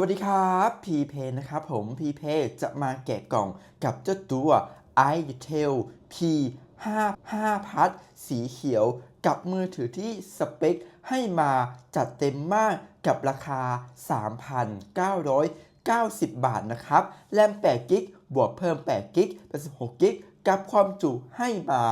วัสดีครับพีเพนะครับผมพีเพจะมาแกะกล่องกับเจ้าตัว i t e l P 5 5พัดสีเขียวกับมือถือที่สเปคให้มาจัดเต็มมากกับราคา 3,990 บาทนะครับ แรม8กิกบวกเพิ่ม8กิกเป็น16กิกกับความจุให้มา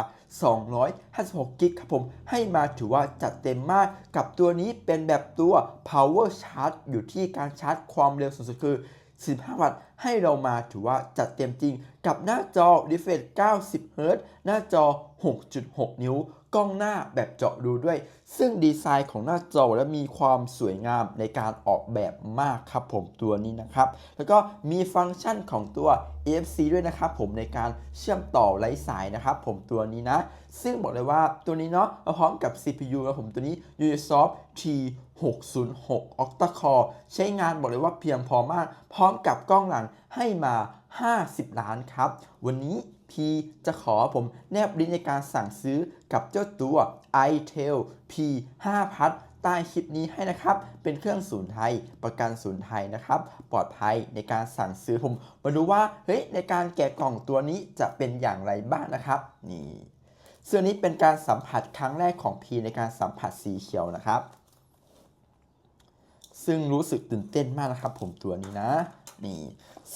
256กิกครับผม ให้มาถือว่าจัดเต็มมากกับตัวนี้เป็นแบบตัว power charge อยู่ที่การชาร์จความเร็วสูงสุดคือ 15 วัตต์ ให้เรามาถือว่าจัดเต็มจริง กับหน้าจอ refresh 90 Hz หน้าจอ 6.6 นิ้ว กล้องหน้าแบบเจาะรูด้วย ซึ่งดีไซน์ของหน้าจอและมีความสวยงามในการออกแบบมากครับผมตัวนี้นะครับ แล้วก็มีฟังก์ชันของตัว NFC ด้วยนะครับผมในการเชื่อมต่อไร้สายนะครับผมตัวนี้นะ ซึ่งบอกเลยว่าตัวนี้เนาะมาพร้อมกับ CPU นะผมตัวนี้ Unisoc T606 Octa Core ใช้งานบอกเลยว่าเพียงพอมาก พร้อมกับกล้องหลังให้มา 50 ล้านครับ วันนี้ พีจะขอผมแนบลิงก์ในการสั่งซื้อกับเจ้าตัว iTel P5 พัดใต้คลิปนี้ให้นะครับ เป็นเครื่องศูนย์ไทย ประกันศูนย์ไทยนะครับ ปลอดภัยในการสั่งซื้อผม มาดูว่า เฮ้ย ในการแกะกล่องตัวนี้จะเป็นอย่างไรบ้างนะครับ นี่เส่วนนี้เป็นการสัมผัสครั้งแรกของพีในการสัมผัสสีเขียวนะครับ ซึ่งรู้สึกตื่นเต้นมากนะครับ ผมตัวนี้นะ นี่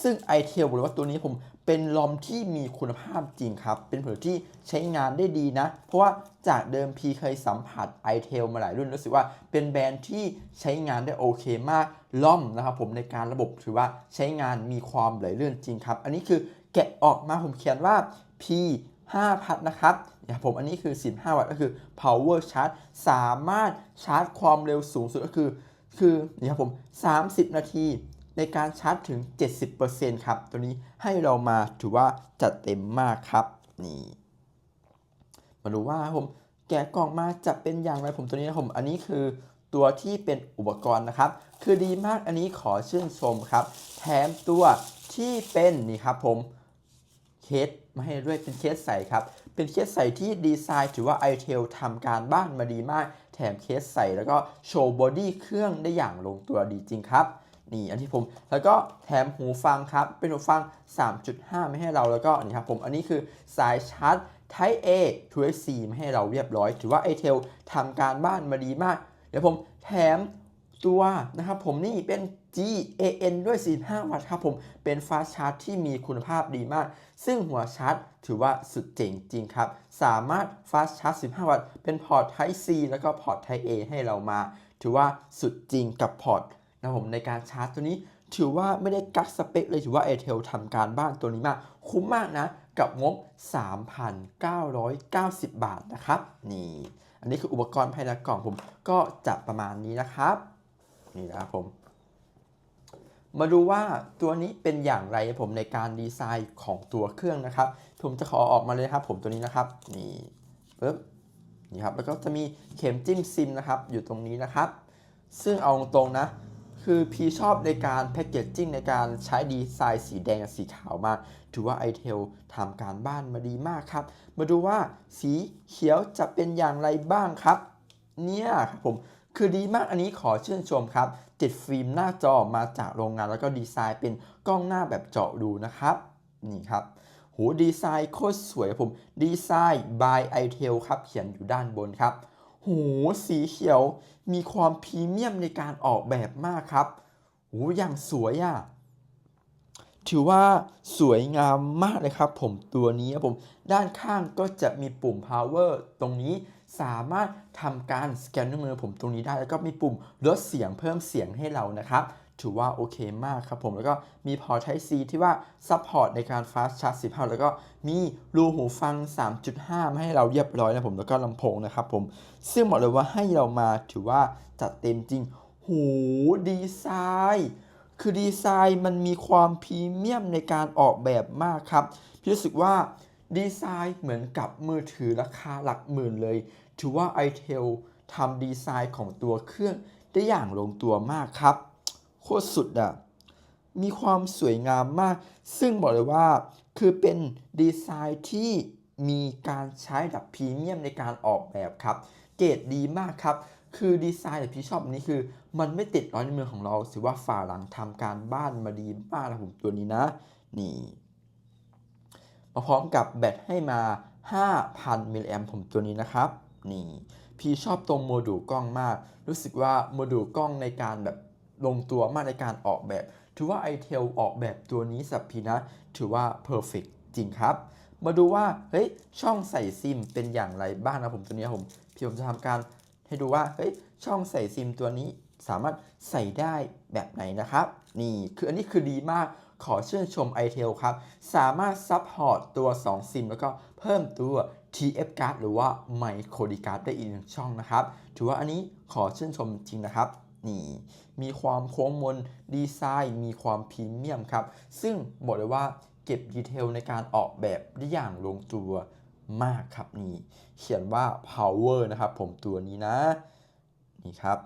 ซึ่ง i t e l บอกเลยว่าตัวนี้ผม เป็นลอมที่มีคุณภาพจริงครับ เป็นผลิตที่ใช้งานได้ดีนะ เพราะว่าจากเดิมพีเคยสัมผัส i t e l มาหลายรุ่นรู้สึกว่าเป็นแบรนด์ที่ใช้งานได้โอเคมากล่อมนะครับผมในการระบบถือว่าใช้งานมีความไหลลื่นจริงครับ อันนี้คือแกะออกมาผมเขียนว่า P 5พัดนะครับนะครับผมอันนี้คือ 15 วัตต์ก็คือ power charge สามารถชาร์จความเร็วสูงสุดก็คือ คือนี่ครับผม 30 นาที ในการชาร์จถึง 70%ครับ ตัวนี้ให้เรามาถือว่าจัดเต็มมากครับ นี่ มาดูว่าผมแกะกล่องมาจะเป็นอย่างไรผมตัวนี้นะผมอันนี้คือตัวที่เป็นอุปกรณ์นะครับ คือดีมากอันนี้ขอชื่นชมครับ แถมตัวที่เป็นนี่ครับผมเคสมาให้ด้วยเป็นเคสใสครับ เป็นเคสใสที่ดีไซน์ถือว่า i t e l ทำการบ้านมาดีมาก แถมเคสใสแล้วก็โชว์บอดี้เครื่องได้อย่างลงตัวดีจริงครับ นี่อันที่ผม แล้วก็แถมหูฟังครับ เป็นหูฟัง 3.5 ไม่ให้เราแล้วก็นี่ครับผมอันนี้คือสายชาร์จ Type A to C ไม่ให้เราเรียบร้อย ถือว่า i t e l ทำการบ้านมาดีมาก เดี๋ยวผมแถมตัวนะครับผมนี่เป็น GAN ด้วย 45 วัตต์ครับผม เป็นฟาสชาร์จที่มีคุณภาพดีมาก ซึ่งหัวชาร์จถือว่าสุดเจ๋งจริงครับ สามารถฟาสชาร์จ 15 วัตต์ เป็นพอร์ต Type C แล้วก็พอร์ต Type A ให้เรามา ถือว่าสุดจริงกับพอร์ต นะครับผมในการชาร์จตัวนี้ถือว่าไม่ได้กักสเปคเลยถือว่า Airtel ทำการบ้านตัวนี้มาก คุ้มมากนะ กับงบ 3,990 บาทนะครับ นี่ อันนี้คืออุปกรณ์ภายในกล่องผมก็จะประมาณนี้นะครับ นี่นะครับผม มาดูว่าตัวนี้เป็นอย่างไรผมในการดีไซน์ของตัวเครื่องนะครับ ผมจะขอออกมาเลยครับ ผมตัวนี้นะครับ นี่ปึ๊บนี่ครับแล้วก็จะมีเข็มจิ้มซิมนะครับ อยู่ตรงนี้นะครับ ซึ่งเอาตรงๆนะ คือพีชอบในการแพคเกจจิ้งในการใช้ดีไซน์สีแดงกับสีขาวมากถือว่า i t e l ทำการบ้านมาดีมากครับ มาดูว่าสีเขียวจะเป็นอย่างไรบ้างครับ เนี่ยครับผมคือดีมากอันนี้ขอชื่นชมครับ ติดฟิล์มหน้าจอมาจากโรงงานแล้วก็ดีไซน์เป็นกล้องหน้าแบบเจาะรูนะครับ นี่ครับโหดีไซน์โคตรสวยครับผมดีไซน์ by itel ครับ เขียนอยู่ด้านบนครับ หสีเขียวมีความพรีเมียมในการออกแบบมากครับโหอย่างสวยอะถือว่าสวยงามมากเลยครับผมตัวนี้ครับผมด้านข้างก็จะมีปุ่ม power ตรงนี้สามารถทำการสแกนนิ้วมือผมตรงนี้ได้ แล้วก็มีปุ่มลดเสียงเพิ่มเสียงให้เรานะครับ ถือว่าโอเคมากครับผมแล้วก็มีพอร์ต Type C ที่ว่า support ในการ fast charge 15 แล้วก็มีรูหูฟัง 3.5 มาให้เราเรียบร้อยนะผมแล้วก็ลำโพงนะครับผม ซึ่งบอกเลยว่าให้เรามาถือว่าจัดเต็มจริงหูดีไซน์คือดีไซน์มันมีความพรีเมียมในการออกแบบมากครับ พี่รู้สึกว่าดีไซน์เหมือนกับมือถือราคาหลักหมื่นเลย ถือว่า itel ทำดีไซน์ของตัวเครื่องได้อย่างลงตัวมากครับ คตรสุดอะมีความสวยงามมาก ซึ่งบอกเลยว่าคือเป็นดีไซน์ที่มีการใช้ดับพรีเมียมในการออกแบบครับ เกรดดีมากครับ คือดีไซน์แต่พี่ชอบอันนี้คือ มันไม่ติดร้อยในวมืองของเราถือว่าฝ่าหลังทำการบ้านมาดีมากนะผมตัวนี้นะ นี่ มาพร้อมกับแบตให้มา 5,000 มิลลิแอมผมตัวนี้นะครับ นี่ พี่ชอบตรงโมดูลกล้องมาก รู้สึกว่าโมดูลกล้องในการแบบ ลงตัวมากในการออกแบบ ถือว่า i t e l ออกแบบตัวนี้สับพีนะ ถือว่า perfect จริงครับ มาดูว่า เฮ้ย ช่องใส่ซิมเป็นอย่างไรบ้างนะผมตัวนี้ผมพี่ผมจะทำการให้ดูว่า เฮ้ย ช่องใส่ซิมตัวนี้สามารถใส่ได้แบบไหนนะครับ นี่ คืออันนี้คือดีมากขอชื่นชม i t e l ครับ สามารถซัพพอร์ตตัว 2 ซิม แล้วก็เพิ่มตัว TF card หรือว่า micro D card ได้อีกหนึ่งช่องนะครับ ถือว่าอันนี้ขอชื่นชมจริงนะครับ นี่มีความโค้งมนดีไซน์ มีความพรีเมียมครับ ซึ่งบอกเลยว่าเก็บดีเทลในการออกแบบได้อย่างลงตัวมากครับนี่ เขียนว่า power นะครับ ผมตัวนี้นะ นี่ครับ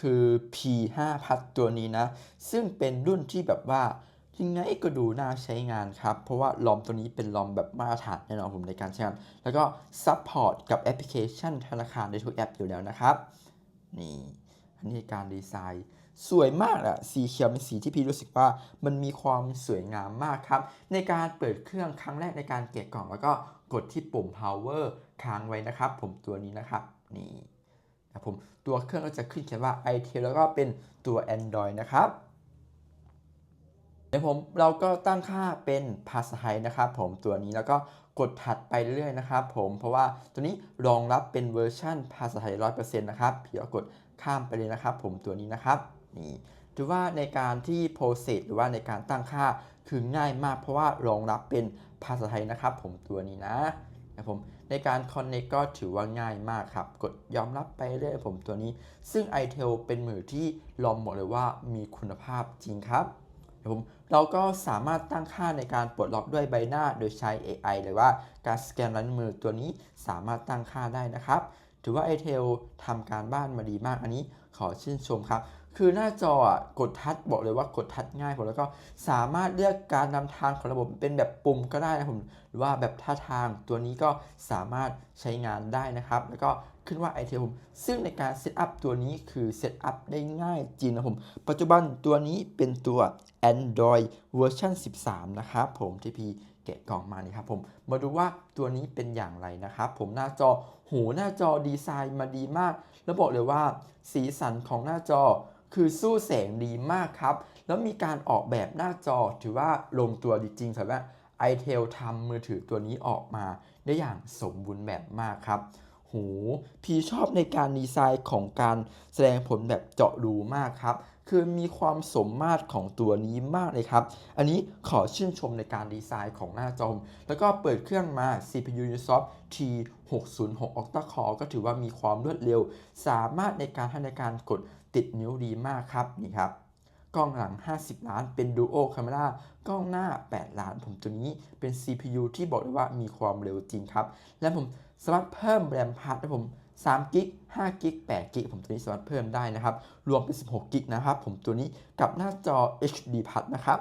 คือ P5 พัดตัวนี้นะ ซึ่งเป็นรุ่นที่แบบว่ายังไงก็ดูน่าใช้งานครับ เพราะว่าลอมตัวนี้เป็นลอมแบบมาตรฐานแน่นอนผมในการใช้งาน แล้วก็ซัพพอร์ตกับแอปพลิเคชันธนาคารในทุกแอปอยู่แล้วนะครับ นี่อันนี้การดีไซน์ สวยมากอะสีเขียวเป็นสีที่พี่รู้สึกว่ามันมีความสวยงามมากครับ ในการเปิดเครื่องครั้งแรกในการเกะกล่อง แล้วก็กดที่ปุ่ม power ค้างไว้นะครับ ผมตัวนี้นะครับนี่นะผมตัวเครื่องก็จะขึ้นเขียนว่า i t แล้วก็เป็นตัว Android นะครับ เดี๋ยวผมเราก็ตั้งค่าเป็นภาษาไทยนะครับผมตัวนี้แล้วก็กดถัดไปเรื่อยๆนะครับผมเพราะว่าตัวนี้รองรับเป็นเวอร์ชั่นภาษาไทย 100%นะครับเพี่ก็กดข้ามไปเลยนะครับ ผมตัวนี้นะครับนี่ถือว่าในการที่โปรเซสหรือว่าในการตั้งค่าคือง่ายมากเพราะว่ารองรับเป็นภาษาไทยนะครับ ผมตัวนี้นะนะผมในการ Connect ก็ถือว่าง่ายมากครับ กดยอมรับไปเรื่อยผมตัวนี้ ซึ่ง i t e l เป็นมือที่ลองบอกเลยว่ามีคุณภาพจริงครับ ผมเราก็สามารถตั้งค่าในการปลดล็อกด้วยใบหน้าโดยใช้ AI หรือว่าการสแกนลายนิ้วมือตัวนี้สามารถตั้งค่าได้นะครับ ถือว่า i t e l ทำการบ้านมาดีมากอันนี้ขอชื่นชมครับคือหน้าจอกดทัชบอกเลยว่ากดทัชง่ายผมแล้วก็สามารถเลือกการนำทางของระบบเป็นแบบปุ่มก็ได้นะผมหรือว่าแบบท่าทางตัวนี้ก็สามารถใช้งานได้นะครับ แล้วก็ ขึ้นว่า i t e l ผม ซึ่งในการเซตอัพตัวนี้คือเซตอัพได้ง่ายจริงนะผม ปัจจุบันตัวนี้เป็นตัว Android เวอร์ชัน13 นะครับผมที่พี่แกะกล่องมานี่ครับผม มาดูว่าตัวนี้เป็นอย่างไรนะครับผมหน้าจอหูหน้าจอดีไซน์มาดีมาก แล้วบอกเลยว่าสีสันของหน้าจอคือสู้แสงดีมากครับ แล้วมีการออกแบบหน้าจอถือว่าลงตัวดีจริงสำหรับ i t e l ทำมือถือตัวนี้ออกมาได้อย่างสมบูรณ์แบบมากครับ โหพีชอบในการดีไซน์ของการแสดงผลแบบเจาะรูมากครับ คือมีความสมมาตรของตัวนี้มากเลยครับ อันนี้ขอชื่นชมในการดีไซน์ของหน้าจอม แล้วก็เปิดเครื่องมา CPU Unisoc T606 Octa Core ก็ถือว่ามีความรวดเร็ว สามารถในการให้ในการกดติดนิ้วดีมากครับนี่ครับกล้องหลัง 50 ล้าน เป็น Duo Camera กล้องหน้า 8 ล้าน ผมตัวนี้เป็น CPU ที่บอกเลยว่ามีความเร็วจริงครับ และผม สามารถเพิ่มแรมพาร์ทนะผม3กิก5กิก8กิกผมตัวนี้สามารถเพิ่มได้นะครับ รวมเป็น 16กิกนะครับ ผมตัวนี้กับหน้าจอ HD พัดนะครับ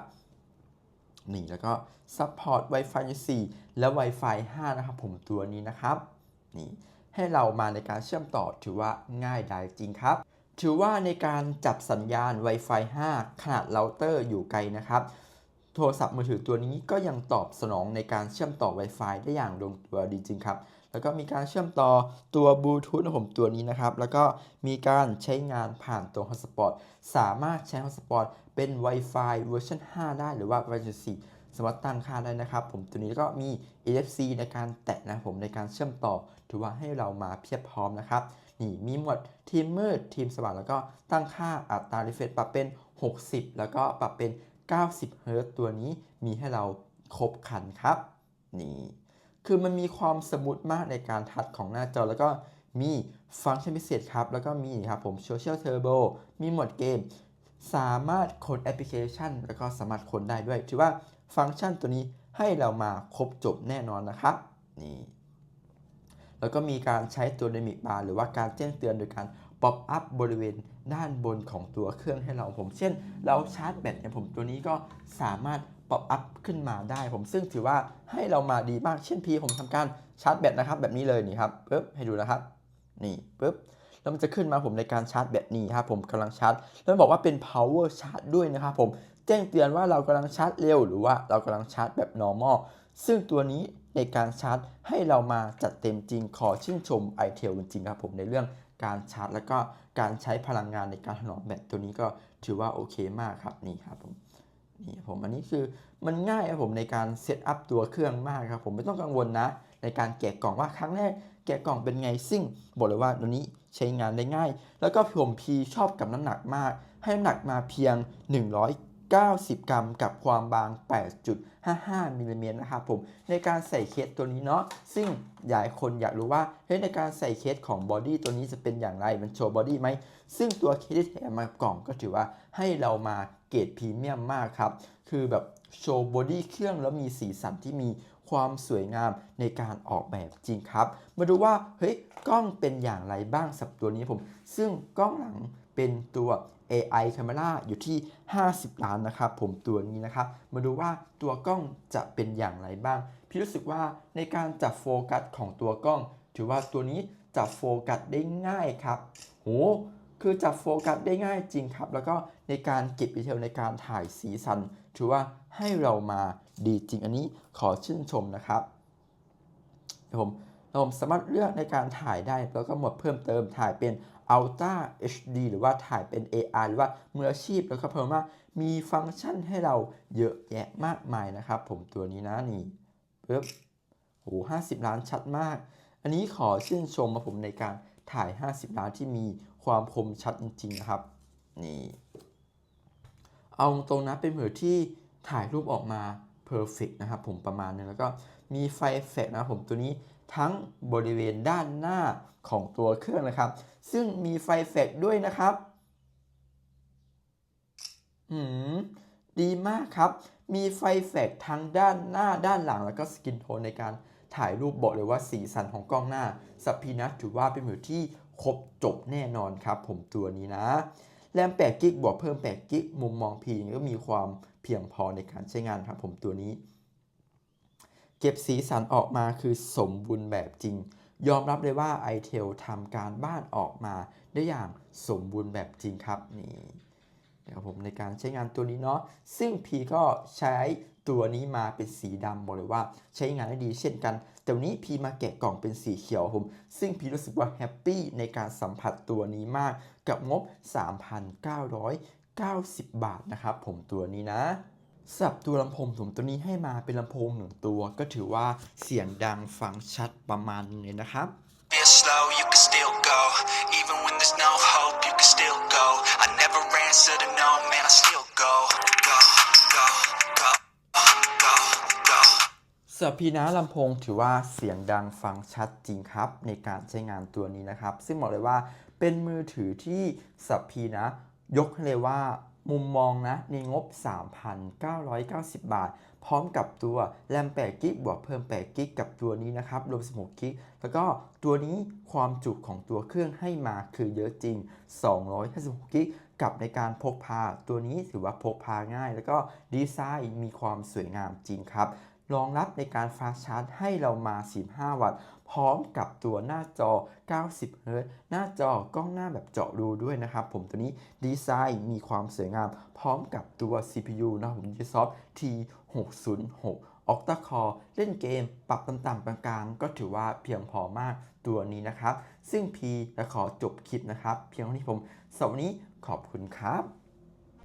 นี่แล้วก็ Support Wi-Fi 4 และ Wi-Fi 5 นะครับ ผมตัวนี้นะครับนี่ให้เรามาในการเชื่อมต่อถือว่าง่ายได้จริงครับ ถือว่าในการจับสัญญาณ Wi-Fi 5 ขนาดเราเตอร์อยู่ไกลนะครับ โทรศัพท์มือถือตัวนี้ก็ยังตอบสนองในการเชื่อมต่อ Wi-Fi ได้อย่างลงตัวดีจริงครับ แล้วก็มีการเชื่อมต่อตัวบลูทูธของผมตัวนี้นะครับ แล้วก็มีการใช้งานผ่านตัว Hotspot สามารถใช้ Hotspot เป็น Wi-Fi เวอร์ชัน5ได้หรือว่า Wi-Fi 4สามารถตั้งค่าได้นะครับ ผมตัวนี้ก็มี NFC ในการแตะนะผมในการเชื่อมต่อ ถือว่าให้เรามาเพียบพร้อมนะครับ นี่มีหมดทีมมืดทีมสว่างแล้วก็ตั้งค่าอัตรา refresh ปรับเป็น 60 แล้วก็ปรับเป็น90เฮิรตซ์ตัวนี้มีให้เราครบครันครับ นี่ คือมันมีความสมูทมากในการทัชของหน้าจอ แล้วก็มีฟังก์ชันพิเศษครับ แล้วก็มีครับผม Social Turbo มีโหมดเกม สามารถค้นแอปพลิเคชัน แล้วก็สามารถค้นได้ด้วย ถือว่าฟังก์ชันตัวนี้ให้เรามาครบจบแน่นอนนะครับ นี่ แล้วก็มีการใช้ตัว Dynamic Bar หรือว่าการแจ้งเตือนโดยการป๊อปอัพบริเวณด้านบนของตัวเครื่องให้เราผม เช่น เราชาร์จแบตเนี่ยผมตัวนี้ก็สามารถ ป๊อปอัพขึ้นมาได้ผมซึ่งถือว่าให้เรามาดีมากเช่นพีผมทำการชาร์จแบตนะครับ แบบนี้เลยนี่ครับปึ๊บให้ดูนะครับ นี่ปุ๊บแล้วมันจะขึ้นมาผมในการชาร์จแบบนี้ครับผมกำลังชาร์จ แล้วบอกว่าเป็น power charge ด้วยนะครับผมแจ้งเตือนว่าเรากำลังชาร์จเร็ว หรือว่าเรากำลังชาร์จแบบ normal ซึ่งตัวนี้ในการชาร์จให้เรามาจัดเต็มจริงขอชื่นชม i t e l จริงครับผมในเรื่องการชาร์จ แล้วก็การใช้พลังงานในการถนอมแบตตัวนี้ก็ถือว่าโอเคมากครับนี่ครับผม นี่ผมอันนี้คือมันง่ายครับผมในการเซตอัพตัวเครื่องมากครับผมไม่ต้องกังวลนะ ในการแกะกล่องว่าครั้งแรกแกะกล่องเป็นไงซึ่งบอกเลยว่าตัวนี้ใช้งานได้ง่าย แล้วก็ผมพีชอบกับน้ำหนักมาก ให้น้ำหนักมาเพียง 90 กรัม กับความบาง 8.55 มิลลิเมตรนะครับผม ในการใส่เคสตัวนี้เนาะ ซึ่งหลายคนอยากรู้ว่า เฮ้ยในการใส่เคสของบอดี้ตัวนี้จะเป็นอย่างไร มันโชว์บอดี้ไหม ซึ่งตัวเคสที่แถมมากับกล่องก็ถือว่าให้เรามาเกรดพรีเมียมมากครับ คือแบบโชว์บอดี้เครื่องแล้วมีสีสันที่มีความสวยงามในการออกแบบจริงครับ มาดูว่า เฮ้ย กล้องเป็นอย่างไรบ้างสับตัวนี้ผม ซึ่งกล้องหลัง เป็นตัว AI Camera อยู่ที่ 50 ล้านนะครับผมตัวนี้นะครับ มาดูว่าตัวกล้องจะเป็นอย่างไรบ้าง พี่รู้สึกว่าในการจับโฟกัสของตัวกล้อง ถือว่าตัวนี้จับโฟกัสได้ง่ายครับโหคือจับโฟกัสได้ง่ายจริงครับ แล้วก็ในการเก็บดีเทลในการถ่ายสีสัน ถือว่าให้เรามาดีจริงอันนี้ขอชื่นชมนะครับผม เราผมสามารถเลือกในการถ่ายได้แล้วก็หมดเพิ่มเติมถ่ายเป็น Ultra HD หรือว่าถ่ายเป็น AR หรือว่ามืออาชีพแล้วก็เพิ่มว่ามีฟังก์ชันให้เราเยอะแยะมากมายนะครับ ผมตัวนี้นะนี่ปึ๊บโห50ล้านชัดมาก อันนี้ขอชื่นชมมาผมในการถ่าย 50 ล้านที่มีความคมชัดจริงๆนะครับนี่เอาตรงนะเป็นมือที่ถ่ายรูปออกมา perfect นะครับผมประมาณนึงแล้วก็มีไฟแฟลชนะผมตัวนี้ ทั้งบริเวณด้านหน้าของตัวเครื่องนะครับ ซึ่งมีไฟแฟลชด้วยนะครับหืมดีมากครับ มีไฟแฟลชทั้งด้านหน้าด้านหลังแล้วก็สกินโทนในการถ่ายรูปบอกเลยว่าสีสันของกล้องหน้าสัพพีนัทถือว่าเป็นมือที่ครบจบแน่นอนครับ ผมตัวนี้นะแรม8กิกบวกเพิ่ม8กิกมุมมองพีก็มีความเพียงพอในการใช้งานครับผมตัวนี้ เก็บสีสันออกมาคือสมบูรณ์แบบจริง ยอมรับเลยว่า i t e l ทำการบ้านออกมาได้อย่างสมบูรณ์แบบจริงครับนี่เดี๋ยวผมในการใช้งานตัวนี้เนาะซึ่งพีก็ใช้ตัวนี้มาเป็นสีดำบอกเลยว่าใช้งานได้ดีเช่นกัน แต่วันนี้พีมาแกะกล่องเป็นสีเขียวผมซึ่งพีรู้สึกว่าแฮปปี้ในการสัมผัสตัวนี้มากกับงบ 3,990 บาทนะครับผมตัวนี้นะ สำหรับตัวลำโพงผมตัวนี้ให้มาเป็นลำโพงหนึ่งตัว ก็ถือว่าเสียงดังฟังชัดประมาณนึงเลยนะครับ Feel slow, you can still go. Even when there's no hope, you can still go. I never answer to no, man, I still go. Go, go, go, go, go. สำหรับพีนะลำโพงถือว่าเสียงดังฟังชัดจริงครับในการใช้งานตัวนี้นะครับ ซึ่งบอกเลยว่าเป็นมือถือที่สับพีนะ ยกให้เลยว่า มุมมองนะในงบ 3,990 บาท พร้อมกับตัวแรม8กิกบวกเพิ่ม8กิกกับตัวนี้นะครับรวม16กิกแล้วก็ตัวนี้ความจุของตัวเครื่องให้มาคือเยอะจริง 256กิกกับในการพกพาตัวนี้ถือว่าพกพาง่าย แล้วก็ดีไซน์มีความสวยงามจริงครับ รองรับในการฟาสชาร์จให้เรามา15วัตต์ พร้อมกับตัวหน้าจอ 90 เฮิรตซ์หน้าจอกล้องหน้าแบบเจาะรูด้วยนะครับ ผมตัวนี้ดีไซน์มีความสวยงาม พร้อมกับตัว CPU นะครับผม Microsoft T606 Octa Core เล่นเกมปรับต่ำๆกลางๆ ก็ถือว่าเพียงพอมากตัวนี้นะครับ ซึ่ง P จะขอจบคลิปนะครับ เพียงเท่านี้ผมสำหรับวันนี้ขอบคุณครับ